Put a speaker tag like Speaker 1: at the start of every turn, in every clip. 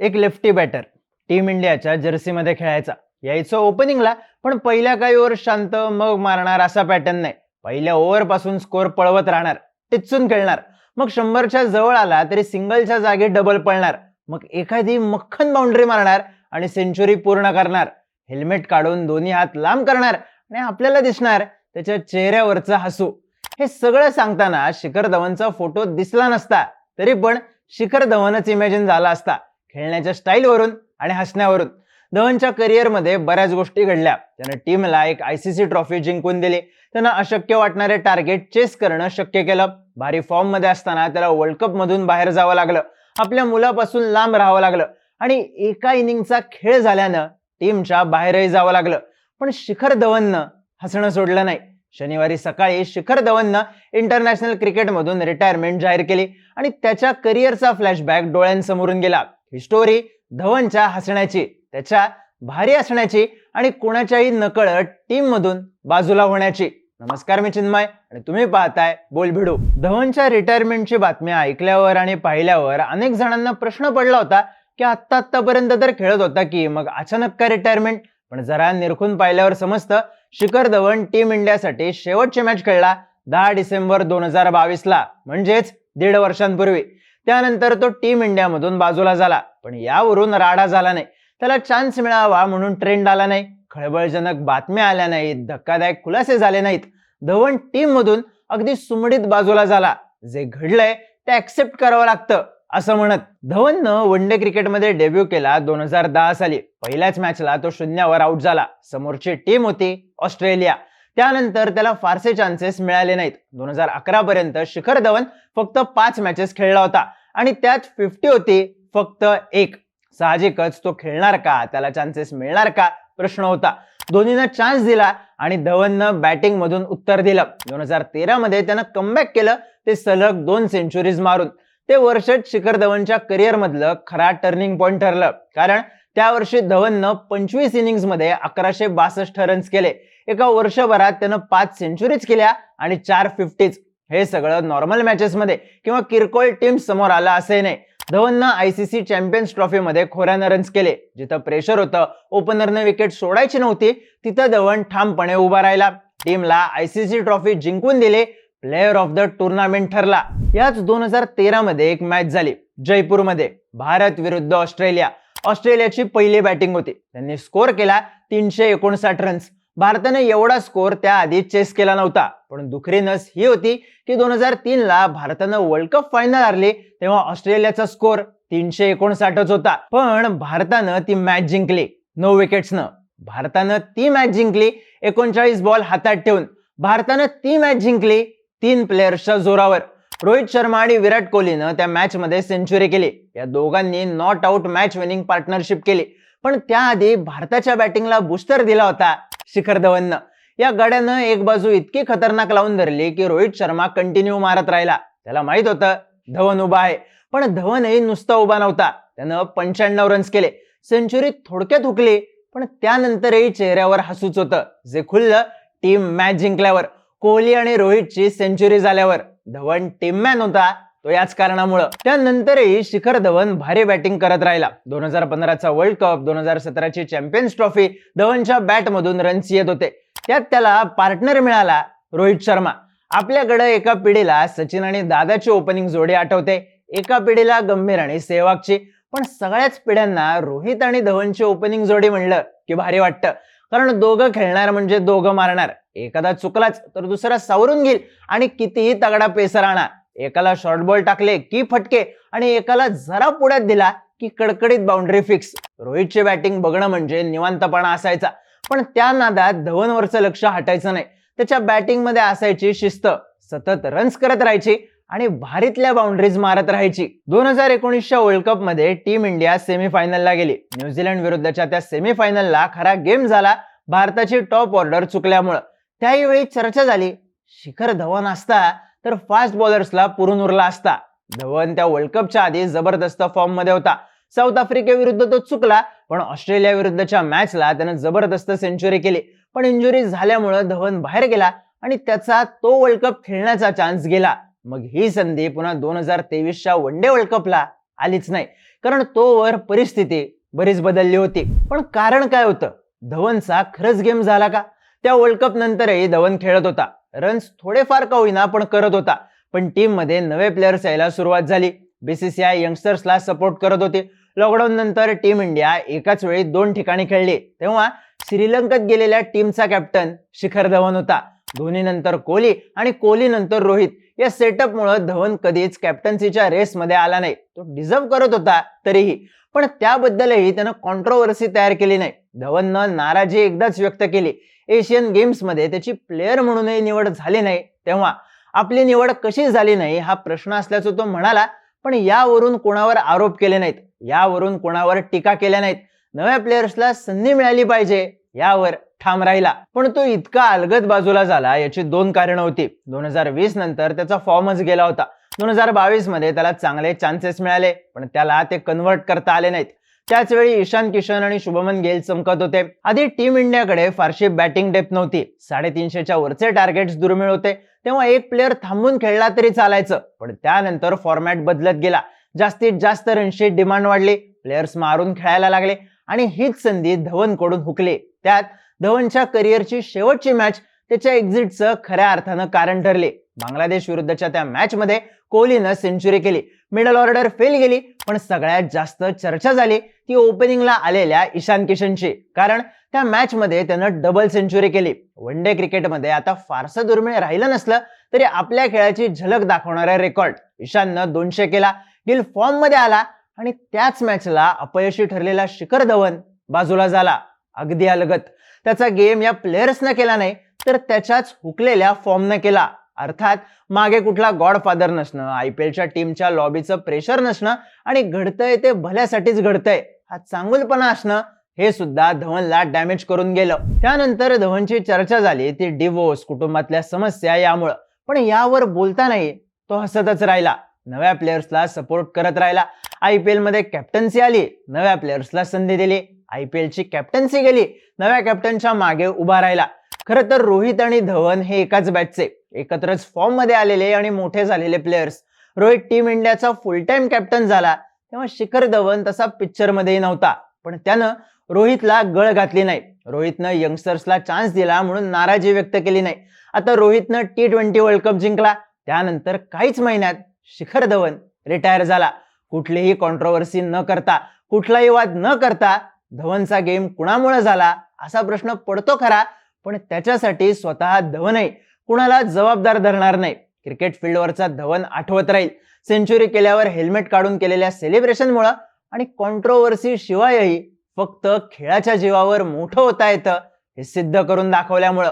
Speaker 1: एक lefty batter team इंडियाच्या जर्सीमध्ये खेळायचा. यायचं ओपनिंगला पण पहिल्या काही ओव्हर शांत मग मारणार असा पॅटर्न नाही. पहिल्या ओव्हरपासून स्कोअर पळवत राहणार टिचून खेळणार. मग शंभरच्या जवळ आला तरी सिंगलच्या जागी डबल पळणार. मग एखादी मक्खन बाउंड्री मारणार आणि सेंचुरी पूर्ण करणार. हेल्मेट काढून दोन्ही हात लांब करणार आणि आपल्याला दिसणार त्याच्या चेहऱ्यावरचं हसू. हे सगळं सांगताना शिखर धवनचा फोटो दिसला नसता तरी पण शिखर धवनच इमॅजिन झाला असता. खेळण्याच्या स्टाईलवरून आणि हसण्यावरून. धवनच्या करिअरमध्ये बऱ्याच गोष्टी घडल्या. त्यानं टीमला एक आयसीसी ट्रॉफी जिंकून दिली. त्यानं अशक्य वाटणारे टार्गेट चेस करणं शक्य केलं. भारी फॉर्ममध्ये असताना त्याला वर्ल्ड कप मधून बाहेर जावं लागलं. आपल्या मुलापासून लांब राहावं लागलं. आणि एका इनिंगचा खेळ झाल्यानं टीमच्या बाहेरही जावं लागलं. पण शिखर धवननं हसणं सोडलं नाही. शनिवारी सकाळी शिखर धवननं इंटरनॅशनल क्रिकेटमधून रिटायरमेंट जाहीर केली. आणि त्याच्या करिअरचा फ्लॅशबॅक डोळ्यांसमोरून गेला. ही स्टोरी धवनच्या हसण्याची त्याच्या भारी असण्याची आणि कोणाच्याही नकळत टीम मधून बाजूला होण्याची. नमस्कार मी चिन्मय आणि तुम्ही पाहताय बोल भिडू धवनच्या रिटायरमेंटची बातम्या ऐकल्यावर आणि पाहिल्यावर अनेक जणांना प्रश्न पडला होता की आत्ता आत्तापर्यंत तर खेळत होता की मग अचानक का रिटायरमेंट पण जरा निरखून पाहिल्यावर समजतं शिखर धवन टीम इंडियासाठी शेवटची मॅच खेळला दहा डिसेंबर दोन हजार बावीसला म्हणजेच दीड वर्षांपूर्वी. त्यानंतर तो टीम इंडियामधून बाजूला झाला. पण यावरून राडा झाला नाही. त्याला चान्स मिळावा म्हणून ट्रेंड आला नाही. खळबळजनक बातम्या आल्या नाहीत. धक्कादायक खुलासे झाले नाहीत. धवन टीम मधून अगदी सुमडीत बाजूला झाला. जे घडलंय ते ऍक्सेप्ट करावं लागतं असं म्हणत धवननं वन डे क्रिकेटमध्ये डेब्यू केला दोन हजार दहा साली. पहिल्याच मॅचला तो शून्यावर आउट झाला. समोरची टीम होती ऑस्ट्रेलिया. त्यानंतर त्याला फारसे चान्सेस मिळाले नाहीत. दोन हजार अकरा पर्यंत शिखर धवन फक्त पाच मॅचेस खेळला होता. आणि त्यात फिफ्टी होती फक्त एक. साहजिकच तो खेळणार का? त्याला चान्सेस मिळणार का? प्रश्न होता. धोनीनं चान्स दिला आणि धवननं बॅटिंग मधून उत्तर दिलं. दोन हजार तेरा मध्ये त्यानं कमबॅक केलं ते सलग दोन सेंचुरीज मारून. ते वर्षच शिखर धवनच्या करिअर मधलं खरा टर्निंग पॉइंट ठरलं. कारण त्या वर्षी धवननं पंचवीस इनिंग्समध्ये अकराशे बासष्ट रन्स केले. एका वर्षभरात त्यानं पाच सेंचुरीज केल्या आणि चार फिफ्टीज हे सगळं नॉर्मल मॅचेसमध्ये किंवा किरकोळ टीम समोर आलं असे नाही. धवननं आयसीसी चॅम्पियन्स ट्रॉफीमध्ये खोऱ्यानं रन्स केले. जिथं प्रेशर होतं ओपनरनं विकेट सोडायची नव्हती तिथं धवन ठामपणे उभा राहिला. टीमला आयसीसी ट्रॉफी जिंकून दिली प्लेअर ऑफ द टुर्नामेंट ठरला. याच दोन हजार तेरामध्ये एक मॅच झाली जयपूरमध्ये. भारत विरुद्ध ऑस्ट्रेलिया. ऑस्ट्रेलियाची पहिली बॅटिंग होती. त्यांनी स्कोअर केला तीनशे एकोणसाठ रन्स भारताने एवढा स्कोअर त्याआधी चेस केला नव्हता. पण दुखरी नस ही होती की दोन हजार तीन ला भारतानं वर्ल्ड कप फायनल हरली तेव्हा ऑस्ट्रेलियाचा स्कोअर तीनशे एकोणसाठच होता. पण भारतानं ती मॅच जिंकली. नऊ विकेट्सनं भारतानं ती मॅच जिंकली. एकोणचाळीस बॉल हातात ठेवून. भारतानं ती मॅच जिंकली तीन प्लेयर्सच्या जोरावर. रोहित शर्मा आणि विराट कोहलीनं त्या मॅचमध्ये सेंचुरी केली. या दोघांनी not out match winning partnership केली. पण त्याआधी भारताच्या बॅटिंगला बुस्टर दिला होता शिखर धवननं. या गड्यानं एक बाजू इतकी खतरनाक लावून धरली की रोहित शर्मा कंटिन्यू मारत राहिला. त्याला माहीत होतं धवन उभा आहे. पण धवनही नुसता उभा नव्हता. त्यानं पंच्याण्णव रन्स केले. सेंचुरी थोडक्यात हुकली पण त्यानंतरही चेहऱ्यावर हसूच होतं. जे खुललं टीम मॅच जिंकल्यावर. कोहली आणि रोहितची सेंचुरी झाल्यावर. धवन टीम मॅन होता तो याच कारणामुळं. त्यानंतरही शिखर धवन भारी बॅटिंग करत राहिला. दोन हजार पंधराचा वर्ल्ड कप दोन हजार सतराची चॅम्पियन्स ट्रॉफी धवनच्या बॅटमधून रन्स येत होते. त्यात त्याला पार्टनर मिळाला रोहित शर्मा. आपल्याकडे एका पिढीला सचिन आणि दादाची ओपनिंग जोडी आठवते. एका पिढीला गंभीर आणि सेहवागची. पण सगळ्याच पिढ्यांना रोहित आणि धवनची ओपनिंग जोडी म्हणलं की भारी वाटतं. कारण दोघं खेळणार म्हणजे दोघं मारणार. एखादा चुकलाच तर दुसरा सावरून घेईल. आणि कितीही तगडा पेसर आणा एकाला शॉर्ट बॉल टाकले की फटके आणि एकाला जरा पुढ्यात दिला की कडकडीत बाउंड्री फिक्स रोहितची बॅटिंग बघणं म्हणजे निवांतपणा असायचा. पण त्या नादात धवनवरचं लक्ष हटायचं नाही. त्याच्या बॅटिंगमध्ये असायची शिस्त सतत रन्स करत राहायची आणि भारीतल्या बाउंड्रीज मारत राहायची. दोन हजार एकोणीसच्या वर्ल्ड कपमध्ये टीम इंडिया सेमीफायनलला गेली. न्यूझीलंड विरुद्धच्या त्या सेमीफायनलला खरा गेम झाला भारताची टॉप ऑर्डर चुकल्यामुळं. त्याही वेळी चर्चा झाली. शिखर धवन असता तर फास्ट बॉलर्सला पुरून उरला असता. धवन त्या वर्ल्ड कपच्या आधी जबरदस्त फॉर्ममध्ये होता. साऊथ आफ्रिकेविरुद्ध तो चुकला पण ऑस्ट्रेलिया विरुद्धच्या मॅचला त्यानं जबरदस्त सेंचुरी केली. पण इंजुरी झाल्यामुळे धवन बाहेर गेला आणि त्याचा तो वर्ल्ड कप खेळण्याचा चान्स गेला. मग ही संधी पुन्हा दोन हजार तेवीसच्या वन डे वर्ल्ड कपला आलीच नाही. कारण तोवर परिस्थिती बरीच बदलली होती. पण कारण काय होतं? धवनचा खरंच गेम झाला का? त्या वर्ल्ड कप नंतरही धवन खेळत होता. रन्स थोडेफार का होईना पण करत होता. पण टीममध्ये नवे प्लेयर्स यायला सुरुवात झाली. बीसीसीआय यंगस्टर्सला सपोर्ट करत होते. लॉकडाऊन नंतर टीम इंडिया एकाच वेळी दोन ठिकाणी खेळली. तेव्हा श्रीलंकेत गेलेल्या टीमचा कॅप्टन शिखर धवन होता. धोनी नंतर कोहली आणि कोहली नंतर रोहित. या सेटअपमुळे धवन कधीच कॅप्टन्सीच्या रेसमध्ये आला नाही. तो डिझर्व करत होता तरीही. पण त्याबद्दलही त्यानं कॉन्ट्रोवर्सी तयार केली नाही. धवननं नाराजी एकदाच व्यक्त केली. एशियन गेम्समध्ये त्याची प्लेअर म्हणूनही निवड झाली नाही. तेव्हा आपली निवड कशी झाली नाही हा प्रश्न असल्याचं तो म्हणाला पण यावरून कोणावर आरोप केले नाहीत. यावरून कोणावर टीका केल्या नाहीत. नव्या प्लेयर्सला संधी मिळाली पाहिजे यावर ठाम राहिला. पण तो इतका अलगद बाजूला झाला याची दोन कारणं होती. दोन हजार वीस नंतर त्याचा फॉर्मच गेला होता. दोन हजार बावीसमध्ये त्याला चांगले चान्सेस मिळाले पण त्याला ते कन्वर्ट करता आले नाहीत. त्याचवेळी ईशान किशन आणि शुभमन गेल चमकत होते. आधी टीम इंडियाकडे फारशी बॅटिंग डेप नव्हती. साडेतीनशेच्या वरचे टार्गेट्स दुर्मिळ होते. तेव्हा एक प्लेअर थांबून खेळला तरी चालायचं. पण त्यानंतर फॉर्मॅट बदलत गेला. जास्तीत जास्त रनची डिमांड वाढली. प्लेयर्स मारून खेळायला लागले. आणि हीच संधी धवनकडून हुकली. त्यात धवनच्या करिअरची शेवटची मॅच त्याच्या एक्झिटचं खऱ्या अर्थानं कारण ठरले. बांगलादेश विरुद्धच्या त्या मॅच मध्ये कोहलीनं सेंचुरी केली. मिडल ऑर्डर फेल गेली. पण सगळ्यात जास्त चर्चा झाली. ती ओपनिंगला आलेल्या ईशान किशनची. कारण त्या मॅचमध्ये त्यानं डबल सेंचुरी केली. वन डे क्रिकेटमध्ये आता फारसं दुर्मिळ राहिलं नसलं तरी आपल्या खेळाची झलक दाखवणारा रेकॉर्ड ईशाननं दोनशे केला. गिल फॉर्ममध्ये आला आणि त्याच मॅचला अपयशी ठरलेला शिखर धवन बाजूला झाला. अगदी अलगत त्याचा गेम या प्लेयर्सनं केला नाही तर त्याच्याच हुकलेल्या फॉर्मनं केला. अर्थात मागे कुठला गॉडफादर नसणं आय पी एलच्या टीमच्या लॉबीचं प्रेशर नसणं आणि घडतंय ते भल्यासाठीच घडतंय. हा चांगुलपणा असणं हे सुद्धा धवनला डॅमेज करून गेलं. त्यानंतर धवनची चर्चा झाली ती डिवोर्स कुटुंबातल्या समस्या यामुळं. पण यावर बोलता नाही तो हसतच राहिला. नव्या प्लेयर्सला सपोर्ट करत राहिला. आय पी मध्ये कॅप्टन्सी आली. नव्या प्लेयर्सला संधी दिली. आय पी एलची कॅप्टन्सी गेली. नव्या कॅप्टनच्या मागे उभा राहिला. खरं तर रोहित आणि धवन हे एकाच बॅचचे एकत्रच फॉर्ममध्ये आलेले आणि मोठे झालेले प्लेयर्स रोहित टीम इंडियाचा फुल टाइम कॅप्टन झाला. तेव्हा शिखर धवन तसा पिक्चरमध्ये नव्हता. पण त्यानं रोहितला गळ घातली नाही. रोहितनं यंगस्टर्सला चान्स दिला म्हणून नाराजी व्यक्त केली नाही. आता रोहितनं टी ट्वेंटी वर्ल्ड कप जिंकला. त्यानंतर काहीच महिन्यात शिखर धवन रिटायर झाला. कुठलीही कॉन्ट्रोवर्सी न करता कुठलाही वाद न करता धवनचा गेम कुणामुळे झाला असा प्रश्न पडतो खरा. पण त्याच्यासाठी स्वतः धवनही कुणाला जबाबदार धरणार नाही. क्रिकेट फील्डवरचा धवन आठवत राहील. सेंचुरी केल्यावर हेल्मेट काढून केलेल्या सेलिब्रेशनमुळं आणि कॉन्ट्रोवर्सी शिवायही फक्त खेळाच्या जीवावर मोठं होता येतं हे सिद्ध करून दाखवल्यामुळं.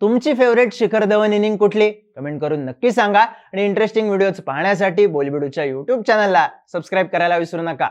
Speaker 1: तुमची फेवरेट शिखर धवन इनिंग कुठली? कमेंट करून नक्की सांगा. आणि इंटरेस्टिंग व्हिडिओज पाहण्यासाठी बोलबिडूच्या युट्यूब चॅनलला सबस्क्राईब करायला विसरू नका.